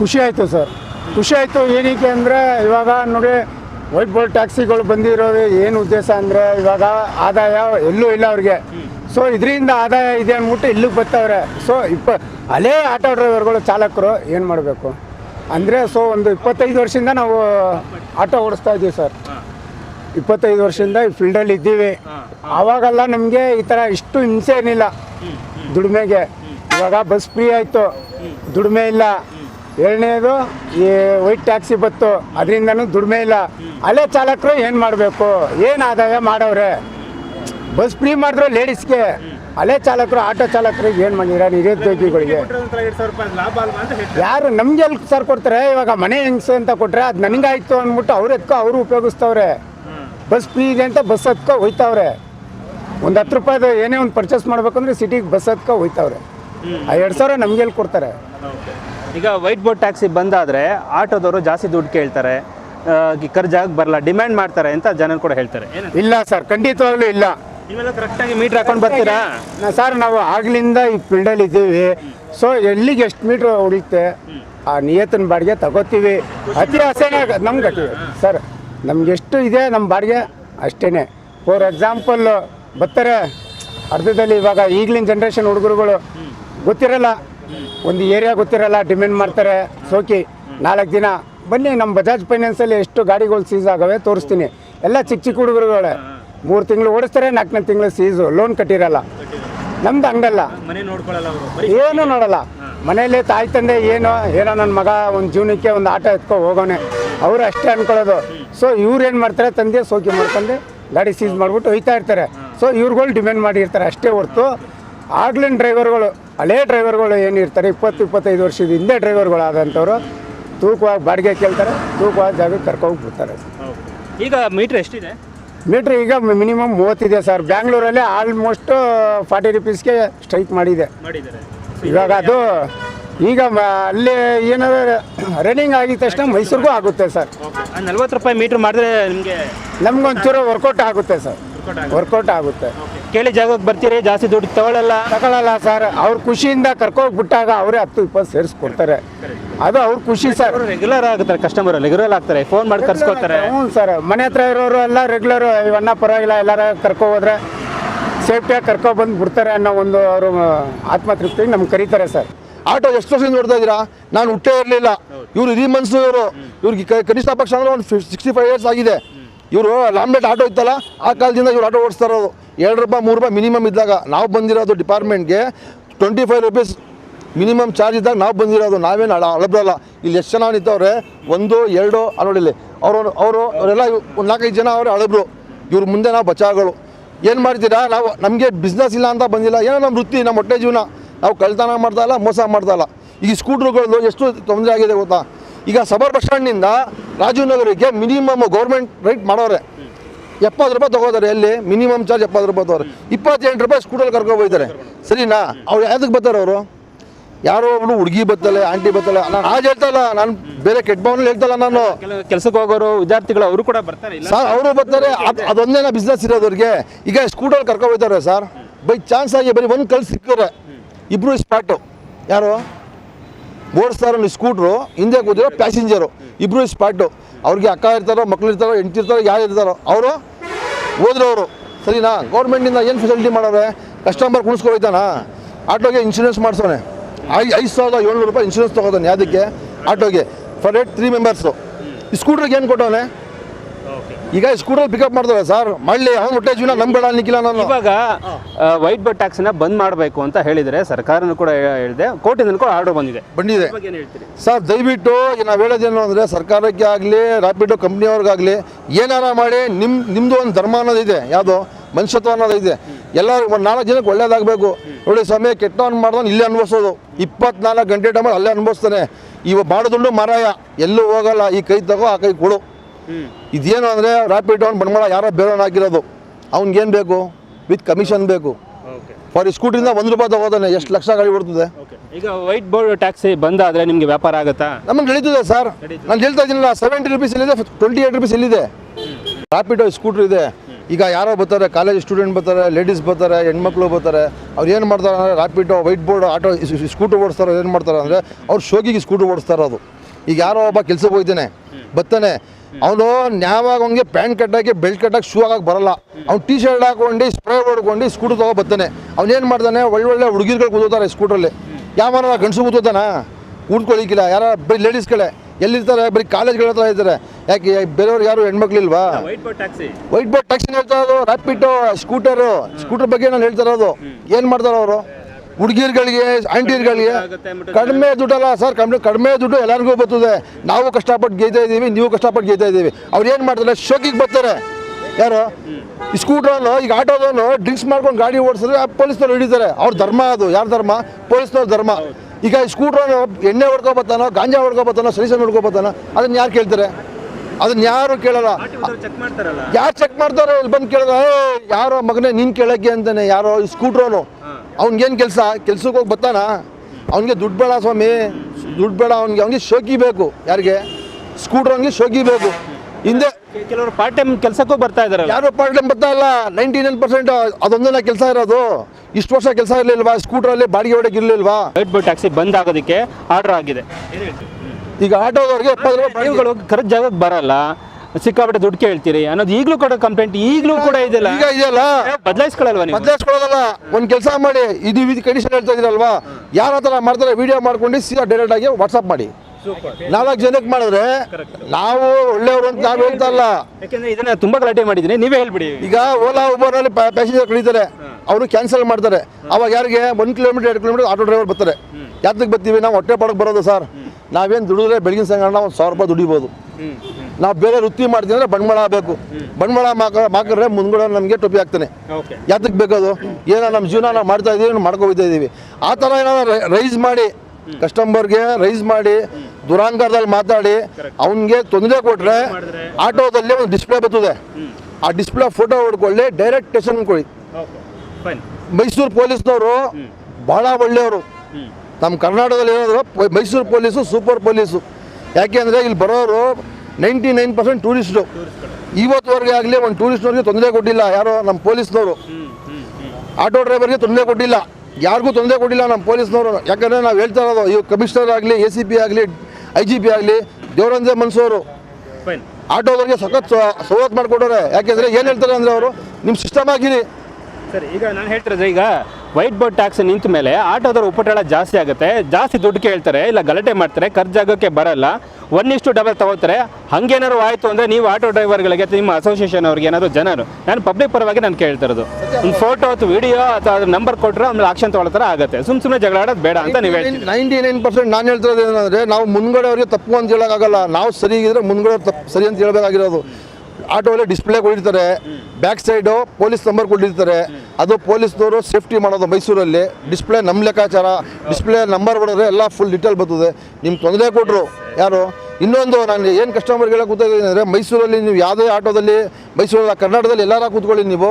ಖುಷಿ ಆಯಿತು ಸರ್. ಖುಷಿ ಆಯಿತು ಏನಕ್ಕೆ ಅಂದರೆ ಇವಾಗ ನೋಡಿ ವೈಟ್ ಬೋರ್ಡ್ ಟ್ಯಾಕ್ಸಿಗಳು ಬಂದಿರೋದು ಏನು ಉದ್ದೇಶ ಅಂದರೆ ಇವಾಗ ಆದಾಯ ಎಲ್ಲೂ ಇಲ್ಲ ಅವ್ರಿಗೆ. ಸೊ ಇದರಿಂದ ಆದಾಯ ಇದೆ ಅಂದ್ಬಿಟ್ಟು ಇಲ್ಲಿಗೆ ಬರ್ತಾವ್ರೆ ಸೊ ಇಪ್ಪ ಅಲ್ಲೇ ಆಟೋ ಡ್ರೈವರ್ಗಳು ಚಾಲಕರು ಏನು ಮಾಡಬೇಕು? ಅಂದರೆ ಸೊ ಒಂದು ಇಪ್ಪತ್ತೈದು ವರ್ಷದಿಂದ ನಾವು ಆಟೋ ಓಡಿಸ್ತಾ ಇದ್ದೀವಿ ಸರ್. ಇಪ್ಪತ್ತೈದು ವರ್ಷದಿಂದ ಈ ಫೀಲ್ಡಲ್ಲಿ ಇದ್ದೀವಿ. ಆವಾಗೆಲ್ಲ ನಮಗೆ ಈ ಥರ ಇಷ್ಟು ಹಿಂಸೆ ಏನಿಲ್ಲ. ದುಡಿಮೆಗೆ. ಇವಾಗ ಬಸ್ ಫ್ರೀ ಆಯಿತು. ದುಡಿಮೆ ಇಲ್ಲ. ಎರಡನೇದು ಈ ವೈಟ್ ಟ್ಯಾಕ್ಸಿ ಬತ್ತು ಅದರಿಂದನೂ ದುಡಿಮೆ ಇಲ್ಲ. ಅಲ್ಲೇ ಚಾಲಕರು ಏನು ಮಾಡಬೇಕು? ಏನು ಆದಾಯ ಮಾಡವ್ರೆ? ಬಸ್ ಫ್ರೀ ಮಾಡಿದ್ರು ಲೇಡೀಸ್ಗೆ. ಅಲ್ಲೇ ಚಾಲಕರು ಆಟೋ ಚಾಲಕರಿಗೆ ಏನು ಮಾಡಿರ ನಿರುದ್ಯೋಗಿಗಳಿಗೆ. ಯಾರು ನಮ್ಗೆ ಎಲ್ಲಿ ಸರ್ ಕೊಡ್ತಾರೆ? ಇವಾಗ ಮನೆ ಹೆಂಗ್ಸು ಅಂತ ಕೊಟ್ರೆ ಅದು ನನಗಾಯ್ತು ಅಂದ್ಬಿಟ್ಟು ಅವ್ರು ಎತ್ಕೊ ಅವರು ಉಪಯೋಗಿಸ್ತವ್ರೆ. ಬಸ್ ಫ್ರೀ ಇದೆ ಅಂತ ಬಸ್ ಹತ್ಕೊ ಹೋಯ್ತಾವ್ರೆ. ಒಂದು ಹತ್ತು ರೂಪಾಯಿದು ಏನೇ ಒಂದು ಪರ್ಚೇಸ್ ಮಾಡ್ಬೇಕಂದ್ರೆ ಸಿಟಿಗೆ ಬಸ್ ಹತ್ಕೊ ಹೋಯ್ತಾವ್ರೆ. ಆ ಎರಡು ಸಾವಿರ ನಮ್ಗೆ ಎಲ್ಲಿ ಕೊಡ್ತಾರೆ. ಈಗ ವೈಟ್ ಬೋರ್ಡ್ ಟ್ಯಾಕ್ಸಿ ಬಂದಾದರೆ ಆಟೋದವರು ಜಾಸ್ತಿ ದುಡ್ಡು ಕೇಳ್ತಾರೆ ಖರ್ಚಾಗಿ ಬರಲ್ಲ ಡಿಮ್ಯಾಂಡ್ ಮಾಡ್ತಾರೆ ಅಂತ ಜನ ಕೂಡ ಹೇಳ್ತಾರೆ. ಇಲ್ಲ ಸರ್ ಖಂಡಿತವಾಗ್ಲೂ ಇಲ್ಲ. ನೀವೆಲ್ಲ ಕರೆಕ್ಟಾಗಿ ಮೀಟ್ರ್ ಹಾಕೊಂಡು ಬರ್ತೀರಾ? ಸರ್ ನಾವು ಆಗ್ಲಿಂದ ಈ ಫೀಲ್ಡಲ್ಲಿ ಇದ್ದೀವಿ. ಸೊ ಎಲ್ಲಿಗೆ ಎಷ್ಟು ಮೀಟ್ರ್ ಉಳಿಯುತ್ತೆ? ಆ ನಿಯತ್ತಿನ ಬಾಡಿಗೆ ತಗೋತೀವಿ. ಅತಿ ಆಸೆನೇ ನಮ್ಗೆ ಅತಿ- ಸರ್ ನಮ್ಗೆ ಎಷ್ಟು ಇದೆ ನಮ್ಮ ಬಾಡಿಗೆ? ಅಷ್ಟೇ ಫಾರ್ ಎಕ್ಸಾಂಪಲ್ ಬರ್ತಾರೆ ಅರ್ಧದಲ್ಲಿ ಇವಾಗ ಈಗಲಿನ ಜನ್ರೇಷನ್ ಹುಡುಗರುಗಳು ಗೊತ್ತಿರಲ್ಲ. ಒಂದು ಏರಿಯಾ ಗೊತ್ತಿರಲ್ಲ ಡಿಮ್ಯಾಂಡ್ ಮಾಡ್ತಾರೆ ಸೋಕಿ. ನಾಲ್ಕು ದಿನ. ಬನ್ನಿ ನಮ್ಮ ಬಜಾಜ್ ಫೈನಾನ್ಸಲ್ಲಿ ಎಷ್ಟು ಗಾಡಿಗಳು ಸೀಸ್ ಆಗವೆ ತೋರಿಸ್ತೀನಿ. ಎಲ್ಲ ಚಿಕ್ಕ ಚಿಕ್ಕ ಹುಡುಗರುಗಳೇ. ಮೂರು ತಿಂಗಳು ಓಡಿಸ್ತಾರೆ ನಾಲ್ಕನೇ ತಿಂಗಳು ಸೀಸು ಲೋನ್ ಕಟ್ಟಿರಲ್ಲ. ನಮ್ದು ಹಂಗಲ್ಲ. ಏನು ನೋಡಲ್ಲ. ಮನೆಯಲ್ಲಿ ತಾಯಿ ತಂದೆ ಏನು ಏನೋ ನನ್ನ ಮಗ ಒಂದು ಜೀವನಕ್ಕೆ ಒಂದು ಆಟ ಎತ್ಕೊ ಹೋಗೋಣ ಅವರು ಅಷ್ಟೇ ಅನ್ಕೊಳ್ಳೋದು. ಸೊ ಇವ್ರು ಏನು ಮಾಡ್ತಾರೆ ತಂದೆ ಸೋಕಿ ಮಾಡ್ಕೊಂಡು ಗಾಡಿ ಸೀಸ್ ಮಾಡಿಬಿಟ್ಟು ಒಯ್ತಾ ಇರ್ತಾರೆ. ಸೊ ಇವ್ರುಗಳು ಡಿಮ್ಯಾಂಡ್ ಮಾಡಿರ್ತಾರೆ ಅಷ್ಟೇ ಹೊರ್ತು. ಆಗ್ಲಿನ ಡ್ರೈವರ್ಗಳು ಹಳೇ ಡ್ರೈವರ್ಗಳು ಏನಿರ್ತಾರೆ ಇಪ್ಪತ್ತು ಇಪ್ಪತ್ತೈದು ವರ್ಷದ ಹಿಂದೆ ಡ್ರೈವರ್ಗಳು ಆದಂಥವ್ರು ತೂಕವಾಗಿ ಬಾಡಿಗೆ ಕೇಳ್ತಾರೆ ತೂಕವಾದ ಜಾಗಕ್ಕೆ ಕರ್ಕೊಂಡು ಬಿಡ್ತಾರೆ ಈಗ ಮೀಟ್ರ್ ಎಷ್ಟಿದೆ? ಮೀಟ್ರ್ ಈಗ ಮಿನಿಮಮ್ ಮೂವತ್ತಿದೆ ಸರ್. ಬ್ಯಾಂಗ್ಳೂರಲ್ಲಿ ಆಲ್ಮೋಸ್ಟ್ ಫಾರ್ಟಿ ರುಪೀಸ್ಗೆ ಸ್ಟ್ರೈಕ್ ಮಾಡಿದೆ. ಇವಾಗ ಅದು ಈಗ ಅಲ್ಲಿ ಏನಾದರೂ ರನ್ನಿಂಗ್ ಆಗಿದ ತಕ್ಷಣ ಮೈಸೂರಿಗೂ ಆಗುತ್ತೆ ಸರ್. ನಲ್ವತ್ತು ರೂಪಾಯಿ ಮೀಟ್ರ್ ಮಾಡಿದ್ರೆ ನಿಮಗೆ ನಮ್ಗೊಂಚೂರು ವರ್ಕೌಟ್ ಆಗುತ್ತೆ ಸರ್. ವರ್ಕೌಟ್ ಆಗುತ್ತೆ. ಕೇಳಿ ಜಾಗಕ್ಕೆ ಬರ್ತೀರಿ ಜಾಸ್ತಿ ದುಡ್ಡು ತಗೊಳ್ಳಲ್ಲ ತಗೊಳ್ಳಲ್ಲ ಸರ್ ಅವ್ರ ಖುಷಿಯಿಂದ ಕರ್ಕೋಗ್ಬಿಟ್ಟಾಗ ಅವರೇ ಹತ್ತು ಇಪ್ಪತ್ತು ಸೇರಿಸ್ಕೊಡ್ತಾರೆ. ಅದು ಅವ್ರ ಖುಷಿ ಸರ್ ರೆಗ್ಯುಲರ್ ಆಗುತ್ತಾರೆ ಕಸ್ಟಮರ್ ರೆಗ್ಯುಲರ್ ಆಗ್ತಾರೆ. ಫೋನ್ ಮಾಡಿ ಕರ್ಸ್ಕೊತಾರೆ ಹ್ಞೂ ಸರ್ ಮನೆ ಹತ್ರ ಇರೋರು ಎಲ್ಲ ರೆಗ್ಯುಲರ್ ಇವನ್ನ ಪರವಾಗಿಲ್ಲ ಎಲ್ಲಾರ ಕರ್ಕೊ ಹೋದ್ರೆ ಸೇಫ್ಟಿಯಾಗಿ ಕರ್ಕೊ ಬಂದು ಬಿಡ್ತಾರೆ ಅನ್ನೋ ಒಂದು ಅವರು ಆತ್ಮತೃಪ್ತಿ ನಮ್ಗೆ ಕರೀತಾರೆ ಸರ್ ಆಟೋ ಎಷ್ಟು ವರ್ಷದಿಂದ ನೋಡ್ತಾ ಇದ್ದೀರಾ? ನಾನು ಹುಟ್ಟೇ ಇರಲಿಲ್ಲ. ಇವರು ಇಡೀ ಮನ್ಸು ಇವರು. ಇವ್ರಿಗೆ ಕನಿಷ್ಠ ಪಕ್ಷ ಅಂದ್ರೆ ಒಂದು ಸಿಕ್ಸ್ಟಿ ಫೈವ್ ಇಯರ್ಸ್ ಆಗಿದೆ. ಇವರು ಲಾಮ್ಲೆಟ್ ಆಟೋ ಇತ್ತಲ್ಲ, ಆ ಕಾಲದಿಂದ ಇವ್ರು ಆಟೋ ಓಡಿಸ್ತಾ ಇರೋದು. ಎರಡು ರೂಪಾಯಿ, ಮೂರು ರೂಪಾಯಿ ಮಿನಿಮಮ್ ಇದ್ದಾಗ ನಾವು ಬಂದಿರೋದು ಡಿಪಾರ್ಟ್ಮೆಂಟ್ಗೆ twenty five rupees minimum charge ಇದ್ದಾಗ ನಾವು ಬಂದಿರೋದು, ನಾವೇನು ಅಳ, ಅಳಬ್ರಲ್ಲ. ಇಲ್ಲಿ ಎಷ್ಟು ಜನ ನಿಂತವ್ರೆ? ಒಂದು, ಎರಡು ಅಲ್ಲೋಡಿಲ್ಲಿ ಅವರು ಅವರು, ಅವರೆಲ್ಲ ಒಂದು ನಾಲ್ಕೈದು ಜನ ಅವರೇ ಅಳಬ್ರು. ಇವ್ರ ಮುಂದೆ ನಾವು ಬಚಾಗಳು ಏನು ಮಾಡ್ತೀರಾ? ನಾವು, ನಮಗೆ ಬಿಸ್ನೆಸ್ ಇಲ್ಲ ಅಂತ ಬಂದಿಲ್ಲ. ಏನೋ ನಮ್ಮ ವೃತ್ತಿ ನಮ್ಮ ಹೊಟ್ಟೆ ಜೀವನ. ನಾವು ಕಳ್ತನ ಮಾಡ್ತಾ ಇಲ್ಲ, ಮೋಸ ಮಾಡ್ತಾ ಇಲ್ಲ. ಈಗ ಸ್ಕೂಟ್ರುಗಳು ಎಷ್ಟು ತೊಂದರೆ ಆಗಿದೆ ಗೊತ್ತಾ? ಈಗ ಸಬರ್ ಬಸ್ ಸ್ಟ್ಯಾಂಡ್ನಿಂದ ರಾಜೀವ್ ನಗರಿಗೆ ಮಿನಿಮಮ್ ಗೌರ್ಮೆಂಟ್ ರೈಟ್ ಮಾಡೋರೆ. ಎಪ್ಪತ್ತು ರೂಪಾಯಿ ತಗೋತಾರೆ ಎಲ್ಲಿ ಮಿನಿಮಮ್ ಚಾರ್ಜ್ ಎಪ್ಪತ್ತು ರೂಪಾಯಿ ತಗೋತಾರೆ. ಇಪ್ಪತ್ತೆಂಟು ರೂಪಾಯಿ ಸ್ಕೂಟಲ್ಲಿ ಕರ್ಕೊಂಡು ಹೋಗ್ತಾರೆ. ಸರಿನಾ? ಅವ್ರು ಯಾವ್ದಕ್ಕೆ ಬರ್ತಾರೆ ಅವರು? ಯಾರೋ ಒಬ್ರು ಹುಡುಗಿ ಬತ್ತಲೆ ಆಂಟಿ ಬತ್ತಲೆ ನಾನು ಆಜ್ ಹೇಳ್ತಲ್ಲ ನಾನು ಬೇರೆ ಕೆಟ್ಟ ಭಾವನೆ ಹೇಳ್ತಲ್ಲ ನಾನು. ಕೆಲಸಕ್ಕೆ ಹೋಗೋರು ವಿದ್ಯಾರ್ಥಿಗಳು ಅವರು ಕೂಡ ಬರ್ತಾರೆ ಸರ್ ಅವರು ಬರ್ತಾರೆ. ಅದ್- ಅದೊಂದೇನ ಬಿಸ್ನೆಸ್ ಇರೋದವ್ರಿಗೆ ಈಗ ಸ್ಕೂಟರ್ ಕರ್ಕೊಂಡು ಹೋಗ್ತಾರೆ ಸರ್. ಬೈ ಚಾನ್ಸ್ ಆಗಿ ಬರೀ ಒಂದು ಕಲ್ ಸಿಕ್ಕರೆ ಇಬ್ರು ಸ್ಪಾಟು ಯಾರು? ಓಡಿಸ್ತಾರೋ ನೀವು ಸ್ಕೂಟ್ರು, ಹಿಂದೆ ಕೂತಿರೋ ಪ್ಯಾಸೆಂಜರು, ಇಬ್ರು ಸ್ಪಾಟು. ಅವ್ರಿಗೆ ಅಕ್ಕ ಇರ್ತಾರೋ, ಮಕ್ಳು ಇರ್ತಾರೋ ಹೆಂಡ್ತಿರ್ತಾರೋ ಯಾರು ಇರ್ತಾರೋ, ಅವರು ಓದಿರೋರು ಸರಿನಾ? ಗೌರ್ಮೆಂಟಿಂದ ಏನು ಫೆಸಿಲಿಟಿ ಮಾಡೋರೆ? ಕಸ್ಟಮರ್ ಕುಣಿಸ್ಕೊಳ್ತಾನಾ ಆಟೋಗೆ ಇನ್ಶೂರೆನ್ಸ್ ಮಾಡಿಸೋನೆ. ಐ, ಐದು ಸಾವಿರದ ಏಳ್ನೂರು ರೂಪಾಯಿ ಇನ್ಶೂರೆನ್ಸ್ ತೊಗೋತಾನೆ, ಯಾವುದಕ್ಕೆ? ಆಟೋಗೆ. ಫಾರ್ ಏಟ್ ತ್ರೀ ಮೆಂಬರ್ಸು ಸ್ಕೂಟ್ರಿಗೆ ಏನು ಕೊಟ್ಟವನೆ? ಈಗ ಸ್ಕೂಟರ್ ಪಿಕಪ್ ಮಾಡ್ತಾರೆ ಸರ್ ಮಳ್ಳಿ ಅವ್ನು ಹೊಟ್ಟೆ ಜೀವನ ನಂಬೇಡ ನಿಕ್ಕಿಲ್ಲ ನಾನು. ಇವಾಗ ವೈಟ್ ಬಟ್ ಟ್ಯಾಕ್ಸ್ನ ಬಂದ್ ಮಾಡಬೇಕು ಅಂತ ಹೇಳಿದರೆ ಸರ್ಕಾರನೂ ಕೂಡ ಹೇಳಿದೆ ಕೋರ್ಟಿಂದ ಕೂಡ ಆರ್ಡರ್ ಬಂದಿದೆ. ಬಂದಿದೆ. ಸರ್ ದಯವಿಟ್ಟು ನಾವು ಹೇಳೋದೇನು ಅಂದರೆ ಸರ್ಕಾರಕ್ಕೆ ಆಗಲಿ ರ್ಯಾಪಿಡೋ ಕಂಪ್ನಿಯವ್ರಿಗಾಗಲಿ ಏನಾರ ಮಾಡಿ ನಿಮ್ಮ ನಿಮ್ಮದು ಒಂದು ಧರ್ಮ ಅನ್ನೋದಿದೆ ಯಾವುದು? ಮನುಷ್ಯತ್ವ ಅನ್ನೋದಿದೆ ಎಲ್ಲರೂ ಒಂದು ನಾಲ್ಕು ಜನಕ್ಕೆ ಒಳ್ಳೇದಾಗಬೇಕು. ನೋಡಿ ಸಮಯ ಕೆಟ್ಟವನು ಮಾಡ್ದವನು ಇಲ್ಲೇ ಅನುಭವಿಸೋದು. ಇಪ್ಪತ್ನಾಲ್ಕು ಗಂಟೆ ಟೈಮಲ್ಲಿ ಅಲ್ಲೇ ಅನುಭವಿಸ್ತಾನೆ. ಇವ ಮಾಡೋದುಂಡು ಮಾರಾಯ ಎಲ್ಲೂ ಹೋಗಲ್ಲ. ಈ ಕೈ ತಗೋ ಆ ಕೈ ಕೊಡು. ಇದೇನು ಅಂದರೆ ರ್ಯಾಪಿಡ್ ಅವ್ನು ಬಂಡವಾಳ ಯಾರೋ ಬೇರೆಯವ್ನು ಹಾಕಿರೋದು ಅವ್ನಿಗೇನು ಬೇಕು? ವಿತ್ ಕಮಿಷನ್ ಬೇಕು. ಫಾರ್ ಈ ಸ್ಕೂಟ್ರಿಂದ ಒಂದು ರೂಪಾಯಿ ಹೋದಾನೆ ಎಷ್ಟು ಲಕ್ಷ ಗಾಡಿ ಬಿಡ್ತದೆ ಈಗ ವೈಟ್ ಬೋರ್ಡ್ ಟ್ಯಾಕ್ಸಿ ಬಂದಾದರೆ ನಿಮಗೆ ವ್ಯಾಪಾರ ಆಗುತ್ತಾ? ನಮಗೆ ನಡೀತದೆ ಸರ್ ನಾನು ಹೇಳ್ತಾ ಇದ್ದೀನಿ ಸೆವೆಂಟಿ ರುಪೀಸ್ ಇಲ್ಲಿದೆ ಟ್ವೆಂಟಿ ಏಟ್ ರುಪೀಸ್ ಇಲ್ಲಿದೆ ರ್ಯಾಪಿಡ್ ಸ್ಕೂಟ್ರ್ ಇದೆ. ಈಗ ಯಾರೋ ಬರ್ತಾರೆ ಕಾಲೇಜ್ ಸ್ಟೂಡೆಂಟ್ ಬರ್ತಾರೆ ಲೇಡೀಸ್ ಬರ್ತಾರೆ ಹೆಣ್ಮಕ್ಳು ಬರ್ತಾರೆ ಅವ್ರು ಏನು ಮಾಡ್ತಾರೆ ಅಂದರೆ Rapid white board auto scooter ಓಡಿಸ್ತಾರೆ ಏನು ಮಾಡ್ತಾರೆ ಅಂದರೆ ಅವ್ರು ಶೋಕಿಗೆ ಸ್ಕೂಟರ್ ಓಡಿಸ್ತಾರೋದು ಈಗ ಯಾರೋ ಒಬ್ಬ ಕೆಲಸಕ್ಕೆ ಹೋಗ್ತಾನೆ ಬರ್ತಾನೆ ಅವನು ನ್ಯಾವಾಗ ಅವ್ನಿಗೆ ಪ್ಯಾಂಟ್ ಕಟ್ಟಾಕಿ ಬೆಲ್ಟ್ ಕಟ್ಟಾಕಿ ಶೂ ಹಾಕಕ್ಕೆ ಬರಲ್ಲ. ಅವ್ನು ಟೀ ಶರ್ಟ್ ಹಾಕೊಂಡು ಸ್ಪ್ರೇ ಹೊಡ್ಕೊಂಡು ಸ್ಕೂಟರ್ ತಗೋ ಬರ್ತಾನೆ ಏನು ಮಾಡ್ತಾನೆ ಒಳ್ಳೊಳ್ಳೆ ಹುಡುಗಿರ್ಗಳು ಕೂತಾರೆ ಸ್ಕೂಟ್ರಲ್ಲಿ ಯಾವ ಗಂಡಸು ಕೂತೋತಾನ ಕೂತ್ಕೊಳ್ಳಿಕ್ಕಿಲ್ಲ. ಯಾರ ಬರೀ ಲೇಡೀಸ್ಗಳೇ ಎಲ್ಲಿರ್ತಾರೆ? ಬರೀ ಕಾಲೇಜ್ಗಳ ಹತ್ರ ಇರ್ತಾರೆ. ಯಾಕೆ ಬೇರೆಯವ್ರು ಯಾರು ಹೆಣ್ಮಕ್ಳಿಲ್ವಾ? White board taxi white board taxi ಹೇಳ್ತಾ ಇರೋದು ರ್ಯಾಪಿಟೋ ಸ್ಕೂಟರು ಸ್ಕೂಟರ್ ಬಗ್ಗೆ ನಾನು ಹೇಳ್ತಾರೋದು ಏನು ಮಾಡ್ತಾರೋ ಅವರು? ಹುಡುಗಿರ್ಗಳಿಗೆ ಆಂಟಿರ್ಗಳಿಗೆ ಕಡಿಮೆ ದುಡ್ಡಲ್ಲ ಸರ್ ಕಡಿಮೆ ಕಡಿಮೆ ದುಡ್ಡು ಎಲ್ಲರಿಗೂ ಬರ್ತದೆ. ನಾವು ಕಷ್ಟಪಟ್ಟು ಗೆಯ್ತಾ ಇದ್ದೀವಿ ನೀವು ಕಷ್ಟಪಟ್ಟು ಗೆಯ್ತಾ ಇದ್ದೀವಿ ಅವ್ರು ಏನು ಮಾಡ್ತಾರೆ ಶೋಕಿಗೆ ಬರ್ತಾರೆ. ಯಾರು? ಈ ಸ್ಕೂಟ್ರನ್ನು ಈಗ ಆಟೋದನ್ನು ಡ್ರಿಂಕ್ಸ್ ಮಾಡ್ಕೊಂಡು ಗಾಡಿ ಓಡಿಸಿದ್ರೆ ಆ ಪೊಲೀಸ್ನವ್ರು ಹಿಡಿತಾರೆ. ಅವ್ರ ಧರ್ಮ ಅದು ಯಾರ ಧರ್ಮ? ಪೊಲೀಸ್ನವ್ರ ಧರ್ಮ. ಈಗ ಈ ಸ್ಕೂಟ್ರನ್ನು ಎಣ್ಣೆ ಹೊಡ್ಕೊ ಬರ್ತಾನೋ ಗಾಂಜಾ ಹೊಡ್ಕೊಬತ್ತಾನೋ ಹೊಡ್ಕೊ ಬರ್ತಾನೋ ಅದನ್ನ ಯಾರು ಕೇಳ್ತಾರೆ? ಅದನ್ನ ಯಾರು ಕೇಳಲ್ಲ. ಯಾರು ಚೆಕ್ ಮಾಡ್ತಾರೆ ಇಲ್ಲಿ ಬಂದು ಕೇಳಿದ್ರೆ ಯಾರೋ ಮಗನೇ ನೀನು ಕೇಳೋಕ್ಕೆ ಅಂತಾನೆ ಯಾರೋ ಈ ಸ್ಕೂಟ್ರೋನು ಅವ್ನಿಗೇನು ಕೆಲಸ? ಕೆಲ್ಸಕ್ಕೆ ಹೋಗಿ ಬರ್ತಾನ? ಅವನಿಗೆ ದುಡ್ಡು ಬೇಡ ಸ್ವಾಮಿ. ದುಡ್ಡು ಬೇಡ ಅವ್ನಿಗೆ. ಅವ್ನಿಗೆ ಶೋಕಿ ಬೇಕು. ಯಾರಿಗೆ? ಸ್ಕೂಟ್ರ್ ಅವನಿಗೆ ಶೋಕಿ ಬೇಕು. ಹಿಂದೆ ಕೆಲವರು ಪಾರ್ಟ್ ಟೈಮ್ ಕೆಲಸಕ್ಕೂ ಬರ್ತಾ ಇದ್ದಾರೆ ಯಾರು ಪಾರ್ಟ್ ಟೈಮ್ ಬರ್ತಾ ಇಲ್ಲ. ನೈಂಟಿ ನೈನ್ ಪರ್ಸೆಂಟ್ ಅದೊಂದನ್ನ ಕೆಲಸ ಇರೋದು. ಇಷ್ಟು ವರ್ಷ ಕೆಲಸ ಇರಲಿಲ್ವಾ? ಸ್ಕೂಟ್ರಲ್ಲಿ ಬಾಡಿಗೆ ಹೊಡೆಗೆ ಇರಲಿಲ್ವಾ? ವೈಟ್ ಬೈ ಟ್ಯಾಕ್ಸಿ ಬಂದ್ ಆಗೋದಕ್ಕೆ ಆರ್ಡರ್ ಆಗಿದೆ. ಈಗ ಆಟೋದವ್ರಿಗೆ ಎಪ್ಪತ್ತು ರೂಪಾಯಿ ಕರೆಕ್ಟ್ ಜಾಗಕ್ಕೆ ಬರಲ್ಲ. ಸಿಕ್ಕಾಪಟ್ಟೆ ದುಡ್ಡು ಕೇಳ್ತೀರಿ ಅನ್ನೋದು ಈಗಲೂ ಕೂಡ ಕಂಪ್ಲೇಂಟ್ ಈಗಲೂ ಕೂಡ ಇದೆಲ್ಲ ಈಗ ಇದೆಯಲ್ಲ? ಬದಲಾಯಿಸ್ಕೊಳ್ಳಲ್ವಾ ನೀವು? ಬದಲಾಯಿಸ್ಕೊಳ್ಳೋದಲ್ಲ. ಒಂದು ಕೆಲಸ ಮಾಡಿ ಇದು ಇದು ಕಂಡೀಷನ್ ಹೇಳ್ತಾ ಇದ್ದೀರಲ್ವಾ? ಯಾರ ಹತ್ರ ಮಾಡ್ತಾರೆ ವಿಡಿಯೋ ಮಾಡ್ಕೊಂಡು ಸೀದಾ ಡೈರೆಕ್ಟ್ ಆಗಿ ವಾಟ್ಸಪ್ ಮಾಡಿ. ನಾಲ್ಕು ಜನಕ್ಕೆ ಮಾಡಿದ್ರೆ ನಾವು ಒಳ್ಳೆಯವರು ಅಂತ ನಾವು ಹೇಳ್ತಾ ಇಲ್ಲ. ಯಾಕೆಂದ್ರೆ ಇದನ್ನ ತುಂಬಾ ಗಲಾಟೆ ಮಾಡಿದ್ದೀನಿ ನೀವೇ ಹೇಳ್ಬಿಡಿ. ಈಗ ಓಲಾ ಉಬರ್ನಲ್ಲಿ ಪ್ಯಾಸೆಂಜರ್ ಕಳೀತಾರೆ ಅವರು ಕ್ಯಾನ್ಸಲ್ ಮಾಡ್ತಾರೆ. ಅವಾಗ ಯಾರಿಗೆ ಒಂದು ಕಿಲೋಮೀಟರ್ ಎರಡು ಕಿಲೋಮೀಟರ್ ಆಟೋ ಡ್ರೈವರ್ ಬರ್ತಾರೆ. ಯಾತಕ್ಕೆ ಬರ್ತೀವಿ ನಾವು ಹೊಟ್ಟೆ ಪಡಕ್ಕೆ ಬರೋದು ಸರ್. ನಾವೇನು ದುಡಿದ್ರೆ ಬೆಳಗಿನ ಸಂಗಡ ಒಂದು ಸಾವಿರ ರೂಪಾಯಿ ದುಡಿಬೋದು. ನಾವು ಬೇರೆ ವೃತ್ತಿ ಮಾಡ್ತೀವಿ ಅಂದರೆ ಬಂಡವಾಳ ಬೇಕು. ಬಂಡವಾಳ ಮಾಕ ಮಾಕಿದ್ರೆ ಮುಂದ್ಗಡೆ ನಮಗೆ ಟೊಪ್ಪಿ ಆಗ್ತಾನೆ ಯಾತಕ್ಕೆ ಬೇಕದು ಏನೋ ನಮ್ಮ ಜೀವನ ನಾವು ಮಾಡ್ತಾ ಇದ್ದೀವಿ ಮಾಡ್ಕೊ ಹೋಗ್ತಾ ಇದ್ದೀವಿ ಆ ಥರ ಏನಾದ್ರು ರೈಸ್ ಮಾಡಿ. ಕಸ್ಟಮರ್ಗೆ ರೈಸ್ ಮಾಡಿ. ದುರಾಂಕಾರದಲ್ಲಿ ಮಾತಾಡಿ. ಅವನಿಗೆ ತೊಂದರೆ ಕೊಟ್ಟರೆ ಆಟೋದಲ್ಲಿ ಒಂದು ಡಿಸ್ಪ್ಲೇ ಬರ್ತದೆ. ಆ ಡಿಸ್ಪ್ಲೇ ಫೋಟೋ ಹೊಡ್ಕೊಳ್ಳಿ ಡೈರೆಕ್ಟ್ ಸ್ಟೇಷನ್ ಕೊಡಿ. ಮೈಸೂರು ಪೊಲೀಸ್ನವರು ಭಾಳ ಒಳ್ಳೆಯವರು. ನಮ್ಮ ಕರ್ನಾಟಕದಲ್ಲಿ ಏನಾದ್ರು ಮೈಸೂರು ಪೊಲೀಸು ಸೂಪರ್ ಪೊಲೀಸು. ಯಾಕೆಂದರೆ ಇಲ್ಲಿ ಬರೋರು ನೈಂಟಿ ನೈನ್ ಪರ್ಸೆಂಟ್ ಟೂರಿಸ್ಟು ಇವತ್ತುವರೆಗೆ ಆಗಲಿ ಒಂದು ಟೂರಿಸ್ಟ್ನವ್ರಿಗೆ ತೊಂದರೆ ಕೊಟ್ಟಿಲ್ಲ. ಯಾರೋ ನಮ್ಮ ಪೊಲೀಸ್ನವರು. ಆಟೋ ಡ್ರೈವರ್ಗೆ ತೊಂದರೆ ಕೊಟ್ಟಿಲ್ಲ. ಯಾರಿಗೂ ತೊಂದರೆ ಕೊಟ್ಟಿಲ್ಲ ನಮ್ಮ ಪೊಲೀಸ್ನವರು. ಯಾಕಂದರೆ ನಾವು ಹೇಳ್ತಾ ಇರೋದು ಇವಾಗ ಕಮಿಷನರ್ ಆಗಲಿ ಎ ಸಿ ಪಿ ಆಗಲಿ ಐ ಜಿ ಪಿ ಆಗಲಿ ದೇವರಂಜೆ ಮನ್ಸೋರು. ಆಟೋದವ್ರಿಗೆ ಸಖತ್ ಸವಲತ್ತು ಮಾಡಿಕೊಟ್ಟವ್ರೆ. ಯಾಕೆಂದರೆ ಏನು ಹೇಳ್ತಾರೆ ಅಂದರೆ ಅವರು ನಿಮ್ಮ ಸಿಸ್ಟಮ್ ಆಗಿರಿ. ಸರಿ ಈಗ ನಾನು ಹೇಳ್ತಿರೋದು ಈಗ ವೈಟ್ ಬೋರ್ಡ್ ಟ್ಯಾಕ್ಸ್ ನಿಂತ ಮೇಲೆ ಆಟೋದವ್ರ ಉಪಟಳ ಜಾಸ್ತಿ ಆಗುತ್ತೆ. ಜಾಸ್ತಿ ದುಡ್ಡು ಕೇಳ್ತಾರೆ, ಇಲ್ಲ ಗಲಾಟೆ ಮಾಡ್ತಾರೆ ಖರ್ಚಾಗೋಕ್ಕೆ ಬರೋಲ್ಲ. ಒನ್ ಇಷ್ಟು ಡಬಲ್ ತಗೋತಾರೆ. ಹಂಗೇನಾದ್ರು ಆಯಿತು ಅಂದರೆ ನೀವು ಆಟೋ ಡ್ರೈವರ್ಗಳಿಗೆ ನಿಮ್ಮ ಅಸೋಸಿಯೇಷನ್ ಅವ್ರಿಗೆ ಏನಾದ್ರು ಜನರು, ನಾನು ಪಬ್ಲಿಕ್ ಪರವಾಗಿ ನಾನು ಕೇಳ್ತಿರೋದು ಒಂದು ಫೋಟೋ ಅಥವಾ ವಿಡಿಯೋ ಅಥವಾ ಅದ್ರ ನಂಬರ್ ಕೊಟ್ಟರೆ ಆಮೇಲೆ ಆಕ್ಷನ್ ತೊಗೊಳ್ತಾರೆ ಆಗುತ್ತೆ. ಸುಮ್ ಸುಮ್ಮನೆ ಜಗಳ ಆಡೋದು ಬೇಡ ಅಂತ ನೀವು ಹೇಳಿ ನೈಂಟಿ ನೈನ್ ಪರ್ಸೆಂಟ್ ನಾನು ಹೇಳ್ತಿರೋದು ಏನಂದರೆ, ನಾವು ಮುಂದ್ಗಡೆ ಅವರಿಗೆ ತಪ್ಪು ಅಂತ ಹೇಳೋಕ್ಕಾಗಲ್ಲ. ನಾವು ಸರಿ ಇದ್ರೆ ಮುಂದ್ಗಡೆ ತಪ್ಪು ಸರಿ ಅಂತ ಹೇಳ್ಬೇಕಾಗಿರೋದು. ಆಟೋಲ್ಲಿ ಡಿಸ್ಪ್ಲೇ ಕೊಟ್ಟಿರ್ತಾರೆ. ಬ್ಯಾಕ್ ಸೈಡು ಪೊಲೀಸ್ ನಂಬರ್ ಕೊಟ್ಟಿರ್ತಾರೆ. ಅದು ಪೊಲೀಸ್ನವರು ಸೇಫ್ಟಿ ಮಾಡೋದು ಮೈಸೂರಲ್ಲಿ. ಡಿಸ್ಪ್ಲೇ ನಮ್ಮ ಲೆಕ್ಕಾಚಾರ. ಡಿಸ್ಪ್ಲೇ ನಂಬರ್ ಹೊಡೆದ್ರೆ ಎಲ್ಲ ಫುಲ್ ಡಿಟೇಲ್ ಬರ್ತದೆ. ನಿಮ್ಗೆ ತೊಂದರೆ ಕೊಟ್ಟರು ಯಾರು? ಇನ್ನೊಂದು, ನಾನು ಏನು ಕಸ್ಟಮರ್ಗೆ ಹೇಳಕ್ಕೆ ಕೂತಿದ್ದೀನಿ ಅಂದರೆ ಮೈಸೂರಲ್ಲಿ ನೀವು ಯಾವುದೇ ಆಟೋದಲ್ಲಿ, ಮೈಸೂರಲ್ಲಿ, ಕರ್ನಾಟಕದಲ್ಲಿ ಎಲ್ಲಾರ ಕೂತ್ಕೊಳ್ಳಿ ನೀವು.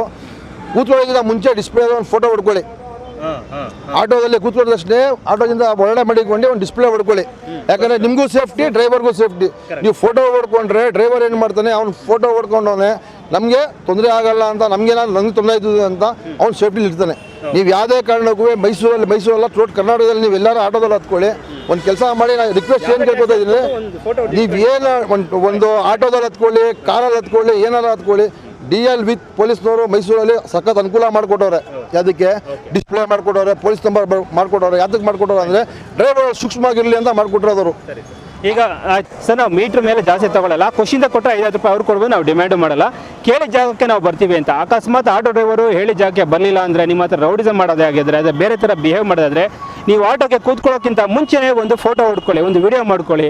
ಕೂತ್ಕೊಳ್ಳೋದಿಲ್ಲ ಮುಂಚೆ ಡಿಸ್ಪ್ಲೇ ಒಂದು ಫೋಟೋ ಹೊಡ್ಕೊಳ್ಳಿ. ಆಟೋದಲ್ಲಿ ಕೂತ್ಕೊಂಡ ತಕ್ಷಣ ಆಟೋದಿಂದ ಒಳಗಡೆ ಮಾಡಿಕೊಂಡು ಒಂದು ಡಿಸ್ಪ್ಲೇ ಹೊಡ್ಕೊಳ್ಳಿ. ಯಾಕಂದ್ರೆ ನಿಮಗೂ ಸೇಫ್ಟಿ ಡ್ರೈವರ್ಗೂ ಸೇಫ್ಟಿ ನೀವು ಫೋಟೋ ಹೊಡ್ಕೊಂಡ್ರೆ ಡ್ರೈವರ್ ಏನು ಮಾಡ್ತಾನೆ? ಅವ್ನು ಫೋಟೋ ಹೊಡ್ಕೊಂಡವನೆ ನಮಗೆ ತೊಂದರೆ ಆಗಲ್ಲ ಅಂತ ನಮಗೇನಾದ್ರು ನಂಗೆ ತೊಂದರೆ ಆಯ್ತದೆ ಅಂತ ಅವ್ನು ಸೇಫ್ಟಿಲಿ ಇರ್ತಾನೆ. ನೀವು ಯಾವುದೇ ಕಾರಣಕ್ಕೂ ಮೈಸೂರಲ್ಲಿ ಮೈಸೂರಲ್ಲ ಟೋಟ್ ಕರ್ನಾಟಕದಲ್ಲಿ ನೀವು ಎಲ್ಲರೂ ಆಟೋದಲ್ಲಿ ಹತ್ಕೊಳ್ಳಿ. ಒಂದು ಕೆಲಸ ಮಾಡಿ ನಾನು ರಿಕ್ವೆಸ್ಟ್ ಏನು ಕೇಳ್ಕೊತಾ ಇದ್ದೀನಿ. ನೀವು ಏನು ಒಂದು ಒಂದು ಆಟೋದಲ್ಲಿ ಹತ್ಕೊಳ್ಳಿ ಕಾರಲ್ಲಿ ಹತ್ಕೊಳ್ಳಿ ಏನಾರು ಹತ್ಕೊಳ್ಳಿ ಡಿ ಎಲ್ ವಿತ್ ಪೊಲೀಸ್ನವರು ಮೈಸೂರಲ್ಲಿ ಸಖತ್ ಅನುಕೂಲ ಮಾಡಿಕೊಟ್ಟವ್ರೆ. ಅದಕ್ಕೆ ಡಿಸ್ಪ್ಲೇ ಮಾಡಿಕೊಟ್ಟವ್ರೆ ಪೊಲೀಸ್ ನಂಬರ್ ಮಾಡಿಕೊಟ್ಟವ್ರೆ ಯಾವುದಕ್ಕೆ ಮಾಡಿಕೊಟ್ಟವ್ರೆ ಅಂದರೆ ಡ್ರೈವರ್ ಸೂಕ್ಷ್ಮವಾಗಿರಲಿ ಅಂತ ಮಾಡಿಕೊಟ್ಟಿರೋದವರು. ಈಗ ಆಯ್ತು. ಸರ್ ನಾವು ಮೀಟ್ರ್ ಮೇಲೆ ಜಾಸ್ತಿ ತಗೊಳ್ಳಲ್ಲ ಖುಷಿಯಿಂದ ಕೊಟ್ಟರೆ ಐವತ್ತು ರೂಪಾಯಿ ಅವ್ರು ಕೊಡ್ಬೋದು ನಾವು ಡಿಮ್ಯಾಂಡ್ ಮಾಡಲ್ಲ. ಕೇಳಿದ ಜಾಗಕ್ಕೆ ನಾವು ಬರ್ತೀವಿ ಅಂತ. ಅಕಸ್ಮಾತ್ ಆಟೋ ಡ್ರೈವರು ಹೇಳಿದ ಜಾಗಕ್ಕೆ ಬರಲಿಲ್ಲ ಅಂದರೆ ನಿಮ್ಮ ಹತ್ರ ರೌಡಿಸಮ್ ಮಾಡೋದೇ ಆಗಿದ್ರೆ ಅದೇ ಬೇರೆ ಥರ ಬಿಹೇವ್ ಮಾಡೋದಾದ್ರೆ ನೀವು ಆಟೋಗೆ ಕೂತ್ಕೊಳ್ಳೋಕ್ಕಿಂತ ಮುಂಚೆನೇ ಒಂದು ಫೋಟೋ ಹೊಡ್ಕೊಳ್ಳಿ ಒಂದು ವಿಡಿಯೋ ಮಾಡ್ಕೊಳ್ಳಿ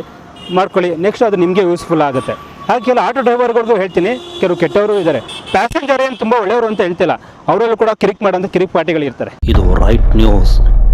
ಮಾಡ್ಕೊಳ್ಳಿ. ನೆಕ್ಸ್ಟ್ ಅದು ನಿಮಗೆ ಯೂಸ್ಫುಲ್ ಆಗುತ್ತೆ. ಹಾಗೆ ಕೆಲವು ಆಟೋ ಡ್ರೈವರ್ಗಳಿಗೂ ಹೇಳ್ತೀನಿ. ಕೆಲವು ಕೆಟ್ಟವರು ಇದ್ದಾರೆ. ಪ್ಯಾಸೆಂಜರ್ ಏನು ತುಂಬ ಒಳ್ಳೆಯವರು ಅಂತ ಹೇಳ್ತಿಲ್ಲ. ಅವರಲ್ಲೂ ಕೂಡ ಕಿರಿಕ್ ಮಾಡೋಂಥ ಕಿರಿಕ್ ಪಾರ್ಟಿಗಳು ಇರ್ತಾರೆ ಇದು ರೈಟ್ ನ್ಯೂಸ್